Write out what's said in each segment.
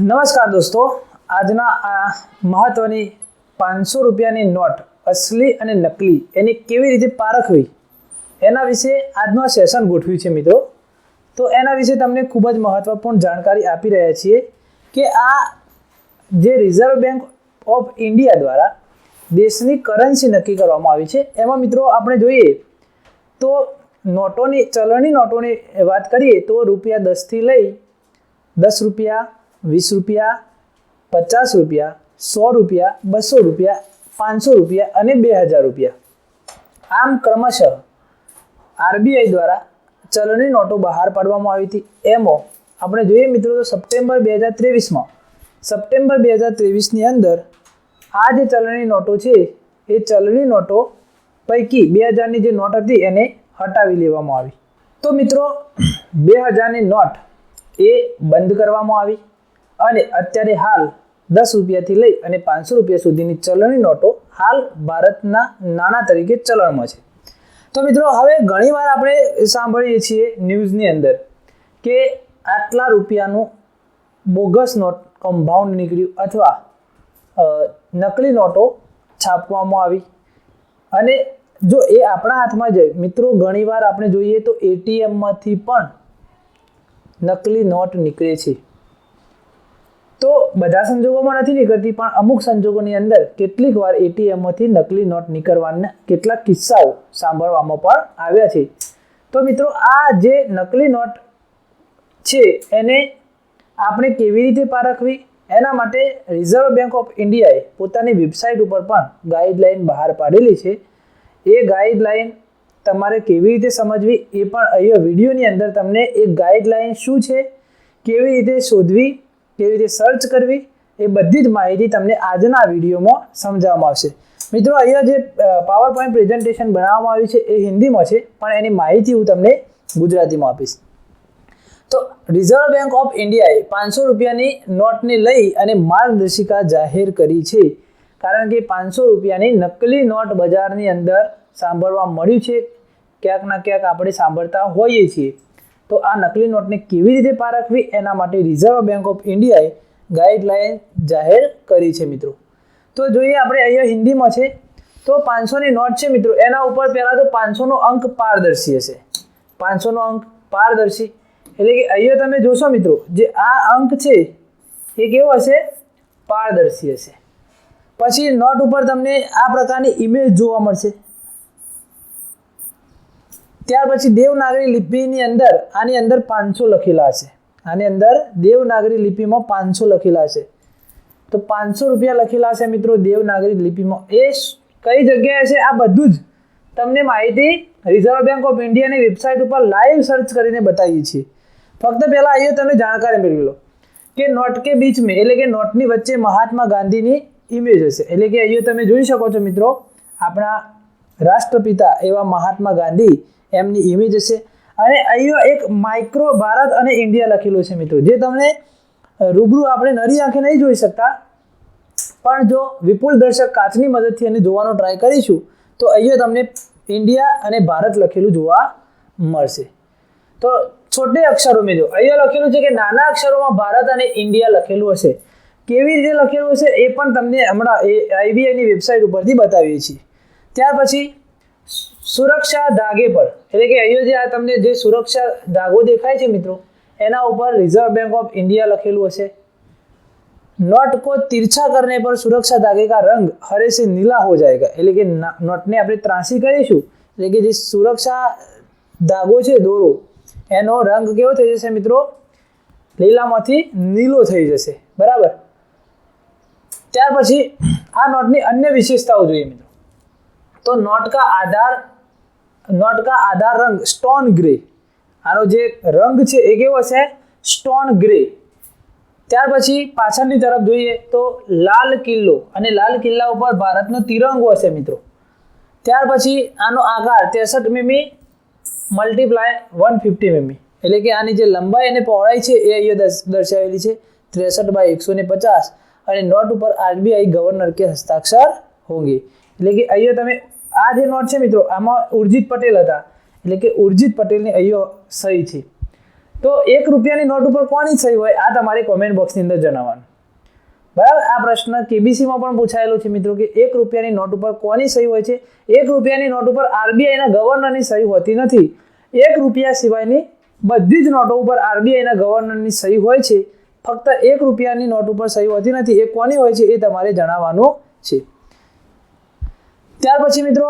નમસ્કાર દોસ્તો. આજના આ મહત્વની પાંચસો રૂપિયાની નોટ અસલી અને નકલી એની કેવી રીતે પારખવી એના વિશે આજનું સેશન ગોઠવ્યું છે મિત્રો. તો એના વિશે તમને ખૂબ જ મહત્વપૂર્ણ જાણકારી આપી રહ્યા છીએ કે આ જે રિઝર્વ બેંક ઓફ ઇન્ડિયા દ્વારા દેશની કરન્સી નક્કી કરવામાં આવી છે, એમાં મિત્રો આપણે જોઈએ તો નોટોની, ચલણી નોટોની વાત કરીએ તો રૂપિયા દસથી લઈ દસ રૂપિયા વીસ રૂપિયા, પચાસ રૂપિયા, સો રૂપિયા, બસો રૂપિયા, પાંચસો રૂપિયા અને બે હજાર રૂપિયા. આમ ક્રમશઃ આરબીઆઈ દ્વારા ચલણી નોટો બહાર પાડવામાં આવી હતી. એમો આપણે જોઈએ મિત્રો તો સપ્ટેમ્બર બે હજાર ત્રેવીસમાં, સપ્ટેમ્બર બે હજાર ત્રેવીસની અંદર આ જે ચલણી નોટો છે, એ ચલણી નોટો પૈકી બે હજારની જે નોટ હતી એને હટાવી લેવામાં આવી. તો મિત્રો, બે હજારની નોટ એ બંધ કરવામાં આવી. અને અત્યારે હાલ દસ રૂપિયાથી લઈ અને પાંચસો રૂપિયા સુધીની ચલણી નોટો હાલ ભારતના નાણાં તરીકે ચલણમાં છે. તો મિત્રો, હવે ઘણીવાર આપણે સાંભળીએ છીએ ન્યૂઝની અંદર કે આટલા રૂપિયાનું બોગસ નોટ કમ્પાઉન્ડ નીકળ્યું અથવા નકલી નોટો છાપવામાં આવી. અને જો એ આપણા હાથમાં જાય, મિત્રો, ઘણીવાર આપણે જોઈએ તો એટીએમમાંથી પણ નકલી નોટ નીકળે છે. તો બધા સંજોગોમાં નથી નીકળતી, પણ અમુક સંજોગોની અંદર કેટલીક વાર એટીએમમાંથી નકલી નોટ નીકળવાના કેટલાક કિસ્સાઓ સાંભળવામાં પણ આવ્યા છે. તો મિત્રો, આ જે નકલી નોટ છે, એને આપણે કેવી રીતે પારખવી એના માટે રિઝર્વ બેંક ઓફ ઇન્ડિયાએ પોતાની વેબસાઇટ ઉપર પણ ગાઈડલાઇન બહાર પાડેલી છે. એ ગાઈડલાઈન તમારે કેવી રીતે સમજવી એ પણ અહીંયા વિડીયોની અંદર તમને એ ગાઈડલાઇન શું છે, કેવી રીતે શોધવી કેવી રીતે સર્ચ કરવી એ બધી જ માહિતી તમને આજના વિડીયોમાં સમજાવવામાં આવશે. મિત્રો, અહીંયા જે પાવર પોઈન્ટ પ્રેઝન્ટેશન બનાવવામાં આવ્યું છે એ હિન્દીમાં છે, પણ એની માહિતી હું તમને ગુજરાતીમાં આપીશ. તો રિઝર્વ બેંક ઓફ ઇન્ડિયાએ પાંચસો રૂપિયાની નોટને લઈ અને માર્ગદર્શિકા જાહેર કરી છે. કારણ કે પાંચસો રૂપિયાની નકલી નોટ બજારની અંદર સાંભળવા મળ્યું છે. ક્યાંક ના ક્યાંક આપણે સાંભળતા હોઈએ છીએ. તો આ નકલી નોટને કેવી રીતે પારખવી એના માટે રિઝર્વ બેંક ઓફ ઇન્ડિયાએ ગાઈડલાઇન જાહેર કરી છે મિત્રો. તો જોઈએ આપણે અહીંયા હિન્દીમાં છે. તો પાંચસોની નોટ છે મિત્રો. એના ઉપર પહેલાં તો પાંચસોનો અંક પારદર્શી હશે. પાંચસોનો અંક પારદર્શી. એટલે કે અહીંયા તમે જોશો મિત્રો, જે આ અંક છે એ કેવો હશે? પારદર્શી હશે. પછી નોટ ઉપર તમને આ પ્રકારની ઇમેજ જોવા મળશે. ત્યાર પછી દેવનાગરી લિપિની અંદર, આની અંદર પાંચસો લખેલા હશે. આની અંદર દેવનાગરી લિપિમાં પાંચસો લખેલા હશે. તો પાંચસો રૂપિયા લખેલા હશે મિત્રો દેવનાગરી લિપિમાં. એ કઈ જગ્યાએ છે આ બધું જ તમને માહિતી રિઝર્વ બેંક ઓફ ઇન્ડિયાની વેબસાઇટ ઉપર લાઈવ સર્ચ કરીને બતાવીએ છીએ. ફક્ત પહેલાં અહીંયા તમે જાણકારી મેળવી લો. કે નોટ કે બીચ મેં, એટલે કે નોટની વચ્ચે મહાત્મા ગાંધીની ઇમેજ હશે. એટલે કે અહીંયા તમે જોઈ શકો છો મિત્રો, આપણા રાષ્ટ્રપિતા એવા મહાત્મા ગાંધી એમની ઇમેજ હશે અને અહીંયા એક માઇક્રો ભારત અને ઇન્ડિયા લખેલું છે મિત્રો. જે તમને રૂબરૂ આપણે નરી આંખે નહીં જોઈ શકતા. પણ જો વિપુલ દર્શક કાચની મદદથી એને જોવાનો ટ્રાય કરીશું, તો અહીંયા તમને ઇન્ડિયા અને ભારત લખેલું જોવા મળશે. તો છોટે અક્ષરો મેં જો અહીંયા લખેલું છે કે નાના અક્ષરોમાં ભારત અને ઇન્ડિયા લખેલું હશે. કેવી રીતે લખેલું હશે એ પણ તમને હમણાં એ આઈબીઆઈની વેબસાઇટ ઉપરથી બતાવીએ છીએ. ત્યાર પછી સુરક્ષા ધાગે પર. એટલે કે અહીંયા જે આ તમને જે સુરક્ષા ધાગો દેખાય છે મિત્રો, એના ઉપર રિઝર્વ બેંક ઓફ ઇન્ડિયા લખેલું હશે. નોટ કો તિરછા કરને પર સુરક્ષા ધાગે કા રંગ હરે સે નીલા હો જાયગા. એટલે કે નોટને આપણે ત્રાસી કરીશું. એટલે કે જે સુરક્ષા ધાગો છે દોરો, એનો રંગ કેવો થઈ જશે મિત્રો? લીલામાંથી નીલો થઈ જશે. બરાબર? ત્યાર પછી આ નોટની અન્ય વિશેષતાઓ જોઈએ મિત્રો. તો નોટ કા આધાર નોટ કા આધાર રંગ, સ્ટોન ગ્રે. આનો જે રંગ છે એ કેવો છે? Stone grey. ત્યાર પછી પાછળની તરફ જોઈએ તો લાલ કિલ્લો. અને લાલ કિલ્લા ઉપર ભારતનો તિરંગો હશે મિત્રો. ત્યાર પછી આનો આકાર ત્રેસઠ મીમી મલ્ટીપ્લાય વન ફિફ્ટી મીમી. એટલે કે આની જે લંબાઈ અને પહોળાઈ છે એ અહીંયા દર્શાવેલી છે. ત્રેસઠ બાય એકસો ને પચાસ. અને નોટ ઉપર આરબીઆઈ ગવર્નર કે હસ્તાક્ષર હોંગે. એટલે કે અહીંયા તમે આ જે નોટ છે મિત્રો, આમાં ઉર્જિત પટેલ હતા. એટલે કે ઉર્જિત પટેલની અહીંયો સહી છે. તો એક રૂપિયાની નોટ ઉપર કોની સહી હોય, આ તમારે કોમેન્ટ બોક્સની અંદર જણાવવાનું. બરાબર? આ પ્રશ્ન કેબીસીમાં પણ પૂછાયેલો છે મિત્રો કે એક રૂપિયાની નોટ ઉપર કોની સહી હોય છે? એક રૂપિયાની નોટ ઉપર આરબીઆઈના ગવર્નરની સહી હોતી નથી. એક રૂપિયા સિવાયની બધી જ નોટો ઉપર આરબીઆઈના ગવર્નરની સહી હોય છે. ફક્ત એક રૂપિયાની નોટ ઉપર સહી હોતી નથી. એ કોની હોય છે એ તમારે જણાવવાનું છે. ત્યાર પછી મિત્રો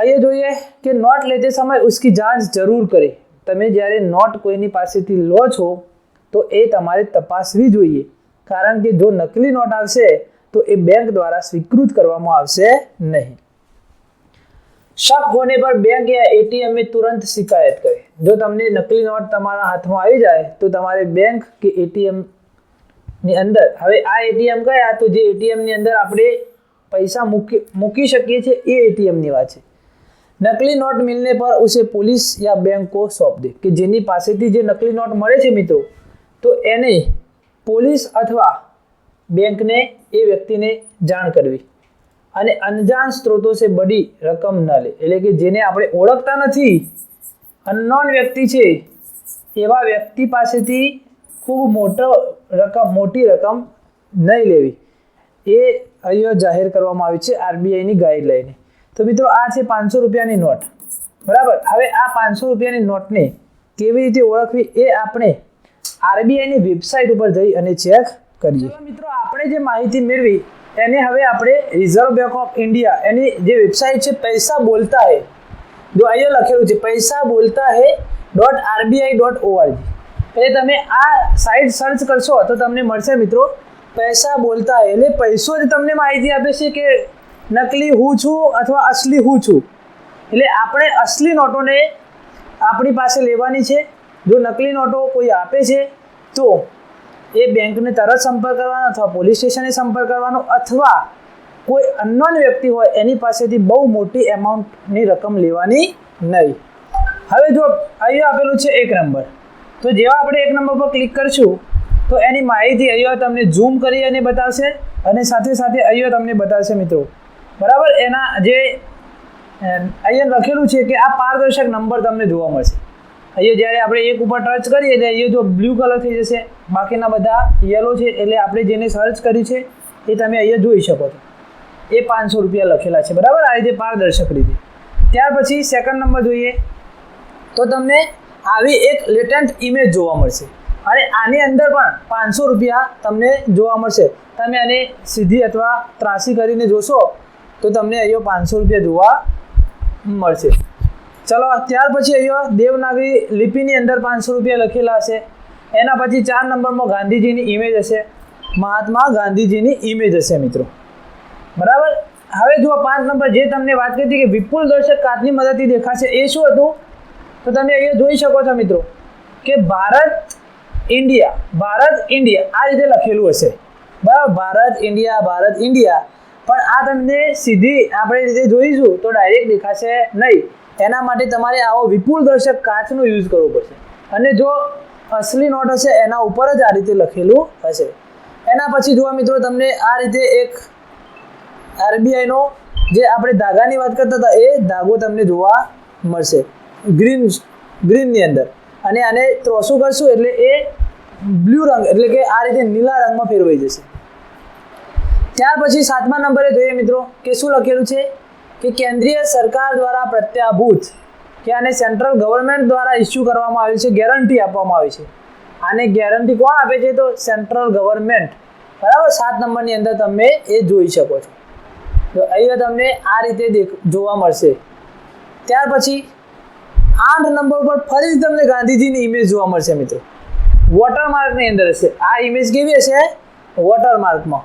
અહીંયા જોઈએ કે નોટ લેતે સમય ઉસકી જાંચ જરૂર કરે. તમે જ્યારે નોટ કોઈની પાસેથી લો છો, તો એ તમારે તપાસવી જોઈએ. કારણ કે જો નકલી નોટ આવશે, તો એ બેંક દ્વારા સ્વીકૃત કરવામાં આવશે નહીં. શક હોને પર બેંક યા એટીએમ મે તુરંત શિકાયત કરે. જો તમને નકલી નોટ તમારા હાથમાં આવી જાય, તો તમારે બેંક કે એટીએમની અંદર. હવે આ એટીએમ કયા? તો જે એટીએમની અંદર આપણે પૈસા મૂકી મૂકી શકીએ છીએ, એ એટીએમની વાત છે. નકલી નોટ મિલને પર ઉસે પોલીસ યા બેંક કો સોંપ દે. કે જેની પાસેથી જે નકલી નોટ મળે છે મિત્રો, તો એને પોલીસ અથવા બેંકને એ વ્યક્તિને જાણ કરવી. અને અનજાણ સ્ત્રોતો છે બડી રકમ ન લે. એટલે કે જેને આપણે ઓળખતા નથી, અનનોન વ્યક્તિ છે, એવા વ્યક્તિ પાસેથી ખૂબ મોટો રકમ મોટી રકમ નહીં લેવી. એ જાહેર કરવામાં આવી છે આરબીઆઈની ગાઈડલાઈને તો મિત્રો, આ છે પાંચસો રૂપિયાની નોટ. બરાબર? હવે આ પાંચસો રૂપિયાની નોટને કેવી રીતે ઓળખવી એ આપણે આરબીઆઈની વેબસાઇટ ઉપર જઈ અને ચેક કરીએ. મિત્રો, આપણે જે માહિતી મેળવી, એને હવે આપણે રિઝર્વ બેંક ઓફ ઇન્ડિયા એની જે વેબસાઇટ છે, પૈસા બોલતા હે. જો અહીંયા લખેલું છે, પૈસા બોલતા હે ડોટ આરબીઆઈ ડોટ ઓઆરજી એટલે તમે આ સાઇટ સર્ચ કરશો તો તમને મળશે મિત્રો પૈસા બોલતા એટલે પૈસો જ તમને માહિતી આપે છે કે નકલી હું છું અથવા અસલી હું છું. એટલે આપણે અસલી નોટોને આપણી પાસે લેવાની છે. જો નકલી નોટો કોઈ આપે છે, તો એ બેંકને તરત સંપર્ક કરવાનો અથવા પોલીસ સ્ટેશને સંપર્ક કરવાનો અથવા કોઈ અનનોન વ્યક્તિ હોય, એની પાસેથી બહુ મોટી એમાઉન્ટની રકમ લેવાની નહીં. હવે જો અહીંયા આપેલું છે એક નંબર. તો જેવા આપણે એક નંબર પર ક્લિક કરશું તો એની માહિતી અહીંયા તમને ઝૂમ કરી અને બતાવશે અને સાથે સાથે અહીંયા તમને બતાવશે મિત્રો. બરાબર? એના જે અહીંયા લખેલું છે કે આ પારદર્શક નંબર તમને જોવા મળશે. અહીંયા જ્યારે આપણે એક ઉપર ટચ કરીએ એટલે અહીંયા જો બ્લુ કલર થઈ જશે. બાકીના બધા યલો છે એટલે આપણે જેને સર્ચ કર્યું છે એ તમે અહીંયા જોઈ શકો છો. એ પાંચસો રૂપિયા લખેલા છે. બરાબર? આ રીતે પારદર્શક રીતે. ત્યાર પછી સેકન્ડ નંબર જોઈએ. તો તમને આવી એક લેટન્ટ ઇમેજ જોવા મળશે. અને આની અંદર પણ પાંચસો રૂપિયા તમને જોવા મળશે. તમે આને સીધી અથવા ત્રાસી કરીને જોશો, તો તમને અહીંયા પાંચસો રૂપિયા જોવા મળશે. ચલો, ત્યાર પછી અહીંયા દેવનાગરી લિપિની અંદર પાંચસો રૂપિયા લખેલા હશે. એના પછી ચાર નંબરમાં ગાંધીજીની ઇમેજ હશે. મહાત્મા ગાંધીજીની ઇમેજ હશે, મિત્રો. બરાબર? હવે જુઓ, પાંચ નંબર જે તમને વાત કરી હતી કે વિપુલ દર્શક કાચની મદદથી દેખાશે, એ શું હતું? તો તમે અહીંયા જોઈ શકો છો, મિત્રો, કે ભારત ઇન્ડિયા, ભારત, ઇન્ડિયા, આ રીતે લખેલું હશે. બરાબર? Bharat, India Bharat, India. પણ આ તમને સીધી આપણે રીતે જોઈશું તો ડાયરેક્ટ દેખાશે નહીં. એના માટે તમારે આવો વિપુલ દર્શક કાચનો યુઝ કરવો પડશે. અને જો અસલી નોટ હશે, એના ઉપર જ આ રીતે લખેલું હશે. એના પછી જોવા મિત્રો, તમને આ રીતે એક આરબીઆઈનો જે આપણે ધાગાની વાત કરતા હતા, એ ધાગો તમને જોવા મળશે. ગ્રીન ગ્રીનની અંદર. અને આને ત્રોસું કરશું એટલે એ બ્લુ રંગ, એટલે કે આ રીતે નીલા રંગમાં ફેરવાઈ જશે. ત્યાર પછી સાતમા નંબરે જોઈએ મિત્રો, કે શું લખેલું છે? કે કેન્દ્રીય સરકાર દ્વારા પ્રત્યાભૂત, કે આને સેન્ટ્રલ ગવર્મેન્ટ દ્વારા ઇસ્યુ કરવામાં આવ્યું છે, ગેરંટી આપવામાં આવી છે. આને ગેરંટી કોણ આપે છે? તો સેન્ટ્રલ ગવર્મેન્ટ. બરાબર? સાત નંબરની અંદર તમે એ જોઈ શકો છો. તો અહીંયા તમને આ રીતે જોવા મળશે. ત્યાર પછી આઠ નંબર પર ફરીથી તમને ગાંધીજીની ઇમેજ જોવા મળશે મિત્રો. વોટરમાર્કની અંદર હશે. આ ઇમેજ કેવી હશે? વોટરમાર્કમાં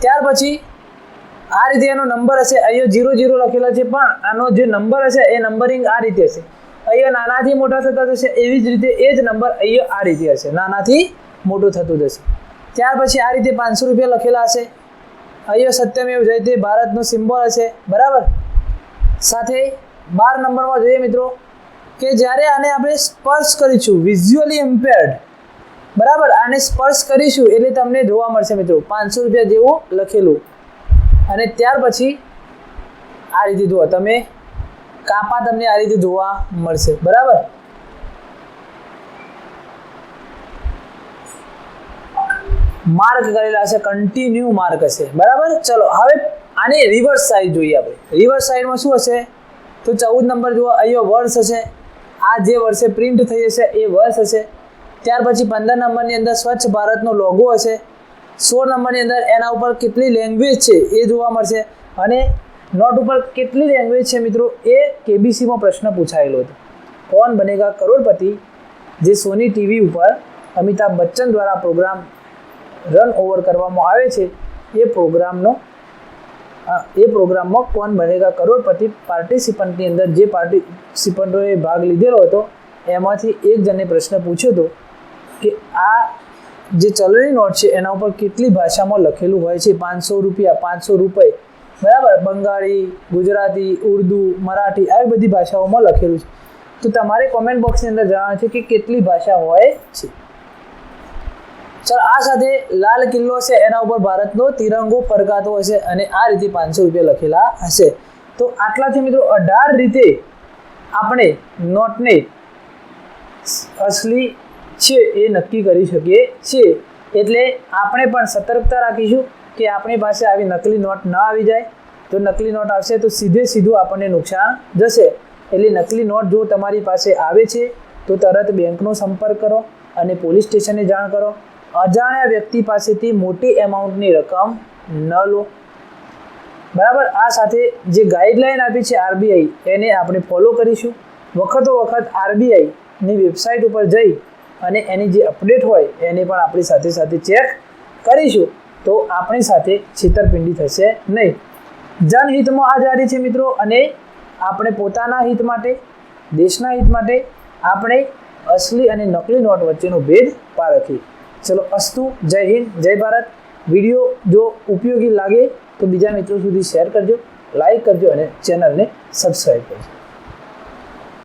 ત્યાર પછી આ રીતે એનો નંબર હશે. અહીંયા જીરો જીરો લખેલો છે, પણ આનો જે નંબર હશે, એ નંબરિંગ આ રીતે હશે. અહીંયા નાનાથી મોટા થતા જશે, એવી જ રીતે એ જ નંબર અહીંયા આ રીતે હશે. નાનાથી મોટું થતું જશે. ત્યાર પછી આ રીતે પાંચસો રૂપિયા લખેલા હશે. અહીંયા સત્યમેવ જયતે ભારતનો સિમ્બોલ હશે. બરાબર? સાથે બાર નંબરમાં જોઈએ મિત્રો. કે જ્યારે આને આપણે સ્પર્શ કરીશું વિઝ્યુઅલી ઇમ્પેર્ડ બરાબર? આને સ્પર્શ કરીશું એટલે તમને જોવા મળશે મિત્રો, પાંચસો રૂપિયા જેવું લખેલું. અને ત્યાર પછી આ રીતે જુઓ, તમે કાપા તમને આ રીતે જોવા મળશે, બરાબર? માર્ક કરેલા હશે કન્ટિન્યુ માર્ક હશે, બરાબર? ચલો, હવે આની રિવર્સ સાઈડ જોઈએ આપણે. રિવર્સ સાઈડમાં શું હશે? તો ચૌદ નંબર જુઓ, અહીંયા વર્ષ હશે. આ જે વર્ષે પ્રિન્ટ થઈ હશે, એ વર્ષ હશે. ત્યાર પછી પંદર નંબરની અંદર સ્વચ્છ ભારતનો લોગો હશે. સોળ નંબરની અંદર એના ઉપર કેટલી લેંગ્વેજ છે એ જોવા મળશે. અને નોટ ઉપર કેટલી લેંગ્વેજ છે મિત્રો, એ કેબીસીમાં પ્રશ્ન પૂછાયેલો હતો. કોણ બનેગા કરોડપતિ, જે સોની ટીવી ઉપર અમિતાભ બચ્ચન દ્વારા પ્રોગ્રામ રન ઓવર કરવામાં આવે છે, એ પ્રોગ્રામનો એ પ્રોગ્રામમાં કોણ બનેગા? કરોડપતિ પાર્ટિસિપન્ટની અંદર જે પાર્ટિસિપન્ટોએ ભાગ લીધેલો હતો, એમાંથી એક જણે પ્રશ્ન પૂછ્યો હતો કે આ જે ચલણી નોટ છે, એના ઉપર કેટલી ભાષામાં લખેલું હોય છે? પાંચસો રૂપિયા પાંચસો રૂપિયા બરાબર? બંગાળી, ગુજરાતી, ઉર્દુ, મરાઠી, આવી બધી ભાષાઓમાં લખેલું છે. તો તમારે કોમેન્ટ બોક્સની અંદર જણાવવાનું છે કે કેટલી ભાષા હોય છે? ચાલો આ સાથે લાલ કિલ્લો છે, એના ઉપર ભારતનો તિરંગો ફરકાતો હશે અને આ રીતે પાંચસો રૂપિયા લખેલા હશે. તો આટલાથી મિત્રો, અઢાર રીતે આપણે નોટને અસલી છે એ નક્કી કરી શકીએ છીએ. એટલે આપણે પણ સતર્કતા રાખીશું કે આપણી પાસે આવી નકલી નોટ ન આવી જાય. તો નકલી નોટ આવશે તો સીધે સીધું આપણને નુકસાન જશે. એટલે નકલી નોટ જો તમારી પાસે આવે છે, તો તરત બેંકનો સંપર્ક કરો અને પોલીસ સ્ટેશને જાણ કરો. અજાણ્યા વ્યક્તિ પાસેથી મોટી એમાઉન્ટની રકમ ન લો. બરાબર? આ સાથે જે ગાઈડલાઈન આપી છે આરબીઆઈ એને આપણે ફોલો કરીશું. વખતો વખત આરબીઆઈની વેબસાઇટ ઉપર જઈ અને એની જે અપડેટ હોય, એને પણ આપણી સાથે સાથે ચેક કરીશું. તો આપણી સાથે છેતરપિંડી થશે નહીં. જનહિતમાં આ જારી છે મિત્રો, અને આપણે પોતાના હિત માટે, દેશના હિત માટે આપણે અસલી અને નકલી નોટ વચ્ચેનો ભેદ પારખીએ ચલો અસ્તુ, જય હિન્દ, જય ભારત. વીડિયો જો ઉપયોગી લાગે તો બીજા મિત્રો સુધી શેર કરજો, લાઈક કરજો અને ચેનલને સબસ્ક્રાઈબ કરજો.